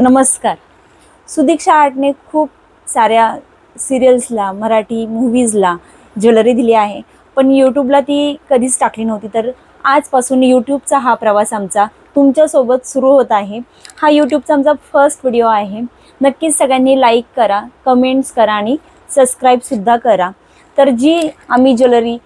नमस्कार. सुदीक्षा आर्टने खूप साऱ्या सिरियल्सला मराठी मूव्हीजला ज्वेलरी दिली आहे. पण यूट्यूबला ती कधीच टाकली नव्हती. तर आजपासून यूट्यूबचा हा प्रवास आमचा तुमच्यासोबत सुरू होत आहे. हा यूट्यूबचा आमचा फर्स्ट व्हिडिओ आहे. नक्कीच सगळ्यांनी लाईक करा कमेंट्स करा आणि सबस्क्राईबसुद्धा करा. तर जी आम्ही ज्वेलरी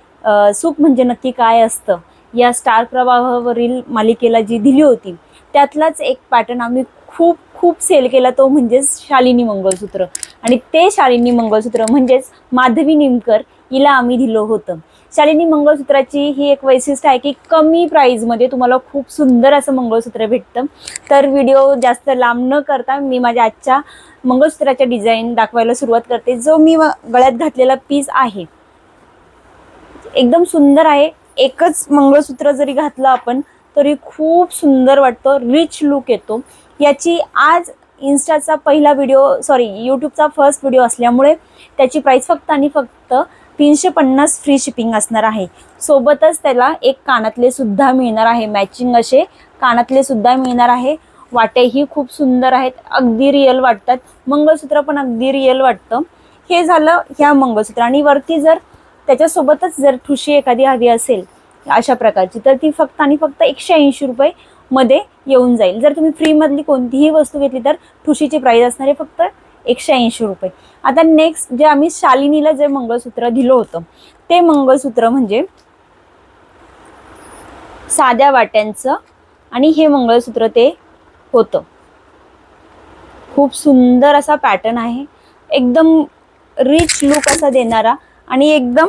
सुख म्हणजे नक्की काय असतं या स्टार प्रवाहावरील मालिकेला जी दिली होती त्यातलाच एक पॅटर्न आम्ही खूप खूप सेल केला तो म्हणजेच शालिनी मंगळसूत्र. आणि ते शालिनी मंगळसूत्र म्हणजेच माधवी निमकर हिला आम्ही दिलं होतं. शालिनी मंगळसूत्राची ही एक वैशिष्ट्य आहे की कमी प्राईजमध्ये तुम्हाला खूप सुंदर असं मंगळसूत्र भेटतं. तर व्हिडिओ जास्त लांब न करता मी माझ्या आजच्या मंगळसूत्राच्या डिझाईन दाखवायला सुरुवात करते जो मी गळ्यात घातलेला पीस आहे. एकदम सुंदर आहे. एकच मंगळसूत्र जरी घातलं आपण तरी खूप सुंदर वाटतं. रिच लुक येतो. याची आज इन्स्टाचा पहिला व्हिडिओ सॉरी यूट्यूबचा फर्स्ट व्हिडिओ असल्यामुळे त्याची प्राईस फक्त आणि फक्त तीनशे पन्नास फ्री शिपिंग असणार आहे. सोबतच त्याला एक कानातले सुद्धा मिळणार आहे. मॅचिंग असे कानातले सुद्धा मिळणार आहे. वाटेही खूप सुंदर आहेत. अगदी रिअल वाटतात. मंगळसूत्र पण अगदी रिअल वाटतं. हे झालं ह्या मंगळसूत्र. आणि वरती जर त्याच्यासोबतच जर ठुशी एखादी हवी असेल अशा प्रकारची. तर ती फक्त आणि फक्त एकशे ऐंशी रुपये मध्ये येऊन जाईल. जर तुम्ही फ्रीमधली कोणतीही वस्तू घेतली तर ठुशीची प्राईस असणार आहे फक्त एकशे ऐंशी रुपये. आता नेक्स्ट जे आम्ही शालिनीला जे मंगळसूत्र दिलं होतं ते मंगळसूत्र म्हणजे साध्या वाट्यांचं आणि हे मंगळसूत्र ते होतं. खूप सुंदर असा पॅटर्न आहे. एकदम रिच लुक असा देणारा आणि एकदम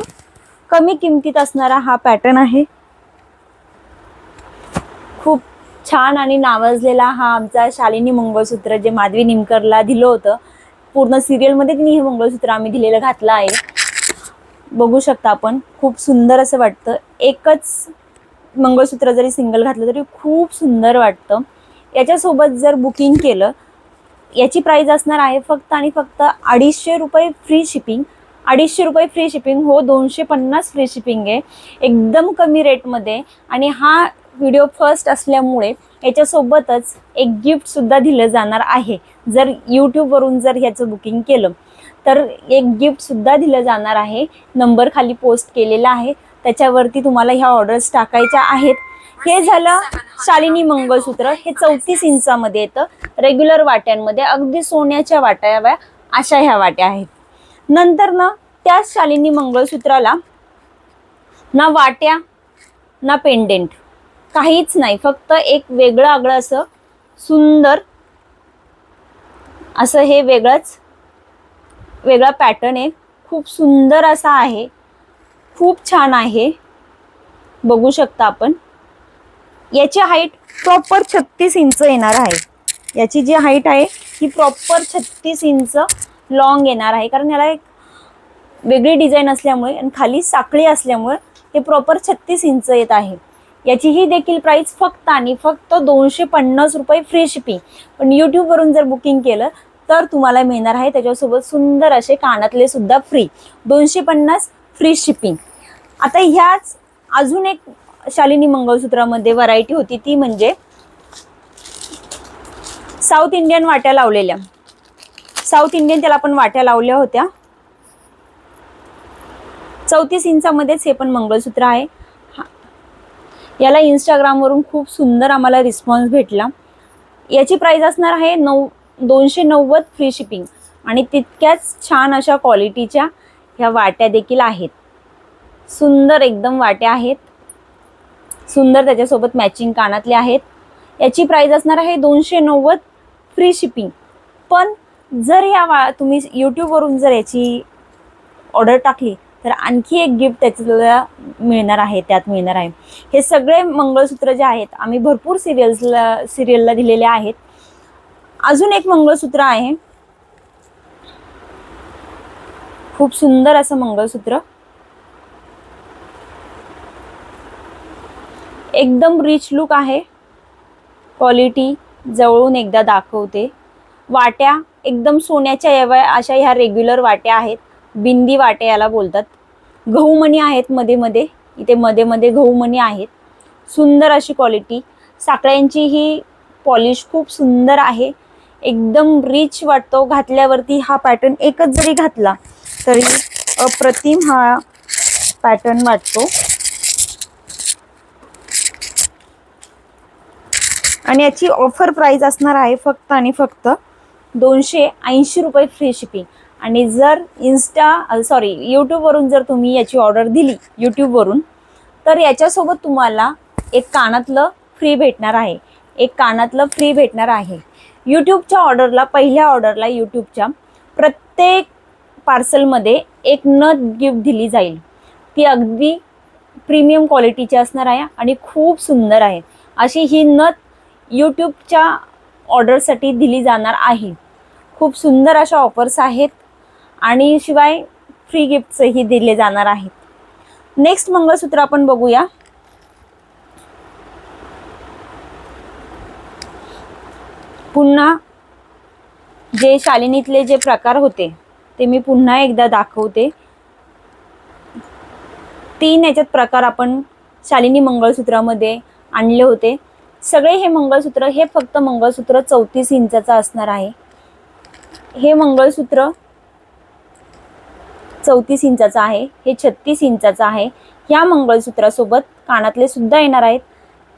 कमी किमतीत असणारा हा पॅटर्न आहे. खूप छान आणि नावाजलेला हा आमचा शालिनी मंगळसूत्र जे माधवी निमकरला दिलं होतं. पूर्ण सिरियलमध्ये तिने हे मंगळसूत्र आम्ही दिलेलं घातलं आहे. बघू शकता आपण खूप सुंदर असं वाटतं. एकच मंगळसूत्र जरी सिंगल घातलं तरी खूप सुंदर वाटतं. याच्यासोबत जर बुकिंग केलं याची प्राईज असणार आहे फक्त आणि फक्त अडीचशे रुपये फ्री शिपिंग अडीचशे रुपये फ्री शिपिंग हो दोनशे पन्नास फ्री शिपिंग आहे. एकदम कमी रेटमध्ये आणि हा व्हिडिओ फर्स्ट असल्यामुळे याच्यासोबतच एक गिफ्टसुद्धा दिलं जाणार आहे. जर यूट्यूबवरून जर ह्याचं बुकिंग केलं तर एक गिफ्टसुद्धा दिलं जाणार आहे. नंबर खाली पोस्ट केलेला आहे. त्याच्यावरती तुम्हाला ह्या ऑर्डर्स टाकायच्या आहेत. हे झालं शालिनी मंगळसूत्र. हे चौतीस इंचामध्ये येतं. रेग्युलर वाट्यांमध्ये. अगदी सोन्याच्या वाट्या याव्या अशा ह्या वाट्या आहेत. नंतर ना त्या शालिनी मंगळसूत्राला ना वाट्या ना पेंडेंट काहीच नाही. फक्त एक वेगळं आगळं असं सुंदर असं हे वेगळंच वेगळा पॅटर्न आहे. खूप सुंदर असा आहे. खूप छान आहे. बघू शकता आपण. याची हाईट प्रॉपर छत्तीस इंच येणार आहे. याची जी हाईट आहे ही प्रॉपर छत्तीस इंच लॉंग येणार आहे. कारण याला एक वेगळी डिझाईन असल्यामुळे आणि खाली साखळी असल्यामुळे ते प्रॉपर छत्तीस इंच येत आहे. याची ही देखील प्राइस फक्त आणि फक्त दोनशे पन्नास रुपये फ्री शिपिंग पण यूट्यूबवरून जर बुकिंग केलं तर तुम्हाला मिळणार आहे. त्याच्यासोबत सुंदर असे कानातले सुद्धा फ्री दोनशे पन्नास फ्री शिपिंग आता ह्याच अजून एक शालिनी मंगळसूत्रामध्ये व्हरायटी होती. ती म्हणजे साऊथ इंडियन वाट्या लावलेल्या. साऊथ इंडियन त्याला आपण वाट्या लावल्या होत्या. चौतीस इंचामध्येच हे पण मंगळसूत्र आहे. हा- याला इंस्टाग्रामवरून खूप सुंदर आम्हाला रिस्पॉन्स भेटला. याची प्राईज असणार आहे नऊ दोनशे नव्वद फ्री शिपिंग आणि तितक्याच छान अशा क्वालिटीच्या ह्या वाट्या देखील आहेत. सुंदर एकदम वाट्या आहेत. सुंदर त्याच्यासोबत मॅचिंग कानातले आहेत. याची प्राईज असणार आहे दोनशे नव्वद फ्री शिपिंग पण जर या वा तुम्ही यूट्यूबवरून जर याची ऑर्डर टाकली तर आणखी एक गिफ्ट त्याच्याला मिळणार आहे त्यात मिळणार आहे. हे सगळे मंगळसूत्र जे आहेत आम्ही भरपूर सिरियल्सला सिरियलला दिलेले आहेत. अजून एक मंगळसूत्र आहे. खूप सुंदर असं मंगळसूत्र. एकदम रिच लुक आहे. क्वालिटी जवळून एकदा दाखवते. वाट्या एकदम सोन्याच्या याव्या अशा ह्या रेग्युलर वाट्या आहेत. बिंदी वाट्या याला बोलतात. गहूमणी आहेत मध्ये मध्ये. इथे मध्ये मध्ये गहूमणी आहेत. सुंदर अशी क्वालिटी साखळ्यांची ही पॉलिश खूप सुंदर आहे. एकदम रिच वाटतो. घातल्यावरती हा पॅटर्न एकच जरी घातला तरी अप्रतिम हा पॅटर्न वाटतो. आणि याची ऑफर प्राइस असणार आहे फक्त आणि फक्त दोनशे ऐंशी रुपये फ्री शिपिंग आणि जर इन्स्टा सॉरी यूट्यूबवरून जर तुम्ही याची ऑर्डर दिली यूट्यूबवरून तर याच्यासोबत तुम्हाला एक कानातलं फ्री भेटणार आहे. एक कानातलं फ्री भेटणार आहे. यूट्यूबच्या ऑर्डरला पहिल्या ऑर्डरला यूट्यूबच्या प्रत्येक पार्सलमध्ये एक नथ गिफ्ट दिली जाईल. ती अगदी प्रीमियम क्वालिटीची असणार आहे आणि खूप सुंदर आहे. अशी ही नथ यूट्यूबच्या ऑर्डरसाठी दिली जाणार आहे. खूप सुंदर अशा ऑफर्स आहेत. आणि शिवाय फ्री गिफ्ट्सही दिले जाणार आहेत. नेक्स्ट मंगळसूत्र आपण बघूया. पुन्हा जे शालिनीतले जे प्रकार होते ते मी पुन्हा एकदा दाखवते. तीन याच्यात प्रकार आपण शालिनी मंगळसूत्रामध्ये आणले होते. सगळे हे मंगळसूत्र हे फक्त मंगळसूत्र चौतीस इंचाचं असणार आहे. हे मंगळसूत्र चौतीस इंचाचं आहे हे छत्तीस इंचाचं आहे. या मंगळसूत्रासोबत कानातले सुद्धा येणार आहेत.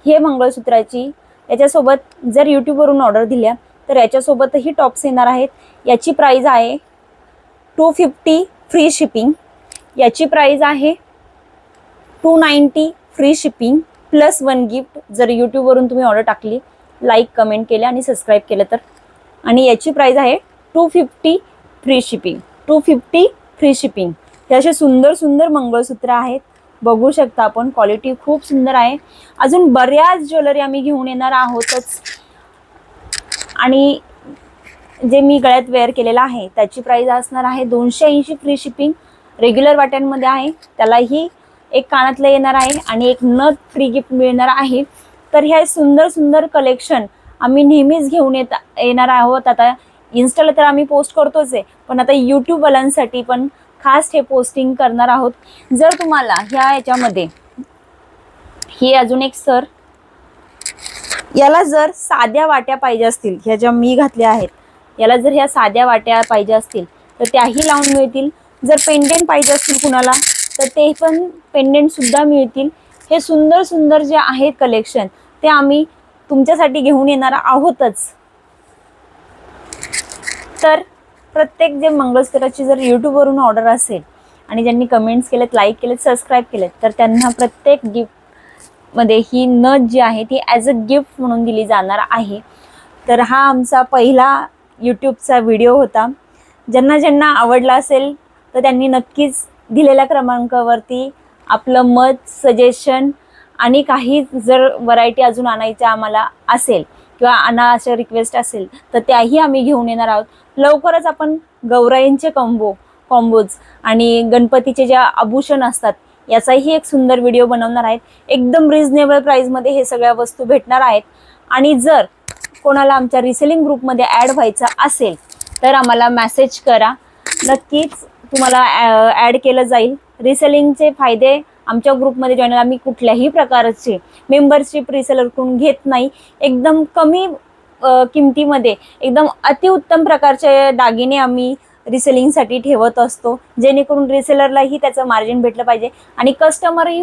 हे मंगळसूत्राची याच्यासोबत जर यूट्यूबवरून ऑर्डर दिल्या तर याच्यासोबतही टॉप्स येणार आहेत. याची प्राईज आहे टू फिफ्टी फ्री शिपिंग याची प्राईज आहे two ninety free shipping plus one gift जर यूट्यूबवरून तुम्ही ऑर्डर टाकली लाईक कमेंट केलं आणि सबस्क्राईब केलं तर. आणि याची प्राईज आहे two fifty free shipping two fifty free shipping हे असे सुंदर सुंदर मंगळसूत्र आहेत. बघू शकता आपण क्वालिटी खूप सुंदर आहे. अजून बऱ्याच ज्वेलरी आम्ही घेऊन येणार आहोतच. आणि जे मी गळ्यात वेअर केलेलं आहे त्याची प्राईज असणार आहे दोनशे ऐंशी फ्री शिपिंग रेग्युलर वाट्यांमध्ये आहे. त्यालाही एक कानातलं येणार आहे आणि एक नथ फ्री गिफ्ट मिळणार आहे. तर ह्या सुंदर सुंदर कलेक्शन आम्ही नेहमीच घेऊन येत येणार आहोत. आता इन्स्टाला तर आम्ही पोस्ट करतोच आहे. पण आता यूट्यूबवाल्यांसाठी पण खास हे पोस्टिंग करणार आहोत. जर तुम्हाला ह्या याच्यामध्ये हे अजून एक सर याला जर साध्या वाट्या पाहिजे असतील ह्या ज्या मी घातल्या आहेत याला जर ह्या साध्या वाट्या पाहिजे असतील तर त्याही लावून मिळतील. जर पेंडेंट पाहिजे असतील कुणाला तर ते पण पेंडेंटसुद्धा मिळतील. हे सुंदर सुंदर जे आहेत कलेक्शन ते आम्ही तुमच्यासाठी घेऊन येणार आहोतच. तर प्रत्येक जे मंगळसूत्राची जर यूट्यूबवरून ऑर्डर असेल आणि ज्यांनी कमेंट्स केलेत लाईक केलेत सबस्क्राईब केलेत तर त्यांना प्रत्येक गिफ्टमध्ये ही नथ जी आहे ती ॲज अ गिफ्ट म्हणून दिली जाणार आहे. तर हा आमचा पहिला यूट्यूबचा व्हिडिओ होता. ज्यांना ज्यांना आवडला असेल तर त्यांनी नक्कीच दिलेल्या क्रमांकावरती आपलं मत सजेशन आणि काही जर व्हरायटी अजून आणायच्या आम्हाला असेल किंवा आणा अशा रिक्वेस्ट असेल तर त्याही आम्ही घेऊन येणार आहोत. लवकरच आपण गौराईंचे कॉम्बो कॉम्बोज आणि गणपतीचे ज्या आभूषण असतात याचाही एक सुंदर व्हिडिओ बनवणार आहेत. एकदम रिझनेबल प्राईजमध्ये हे सगळ्या वस्तू भेटणार आहेत. आणि जर कोणाला आमच्या रिसेलिंग ग्रुपमध्ये ॲड व्हायचं असेल तर आम्हाला मॅसेज करा. नक्कीच तुम्हाला ॲड केलं जाईल. रिसेलिंगचे फायदे आमच्या ग्रुपमध्ये जॉईन आम्ही कुठल्याही प्रकारचे मेंबरशिप रिसेलरकडून घेत नाही. एकदम कमी किमतीमध्ये एकदम अतिउत्तम प्रकारचे दागिने आम्ही रिसेलिंगसाठी ठेवत असतो. जेणेकरून रिसेलरलाही त्याचं मार्जिन भेटलं पाहिजे आणि कस्टमरही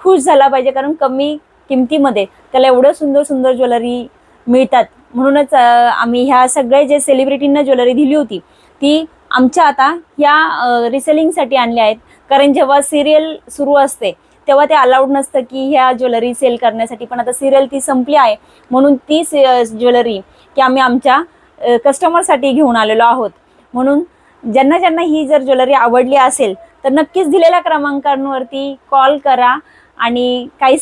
खुश झाला पाहिजे कारण कमी किमतीमध्ये त्याला एवढं सुंदर सुंदर ज्वेलरी मिळतात. म्हणूनच आम्ही ह्या सगळ्या जे सेलिब्रिटींना ज्वेलरी दिली होती ती आमच्या आता ह्या रिसेलिंगसाठी आणल्या आहेत. कारण जेव्हा सिरियल सुरू असते तेव्हा ते अलाउड नसतं की ह्या ज्वेलरी सेल करण्यासाठी. पण आता सिरियल ती संपली आहे म्हणून ती ज्वेलरी की आम्ही आमच्या कस्टमरसाठी घेऊन आलेलो आहोत. म्हणून ज्यांना ज्यांना ही जर ज्वेलरी आवडली असेल तर नक्कीच दिलेल्या क्रमांकांवरती कॉल करा आणि काही